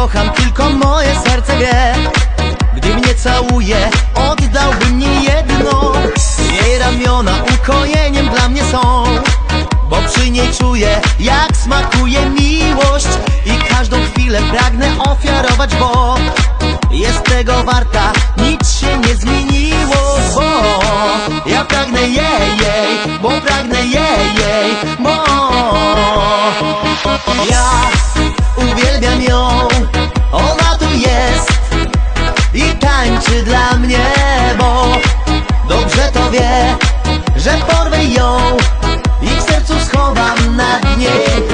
kocham, tylko moje serce wie. Gdy mnie całuje, oddałbym nie jedno. Jej ramiona ukojeniem dla mnie są Bo przy niej czuję, jak smakuje miłość. I każdą chwilę pragnę ofiarować, bo jest tego warta, nic się nie zmieniło, bo ja pragnę jej, jej, bo pragnę jej, jej, bo ja uwielbiam ją, że porwę ją i w sercu schowam na dnie.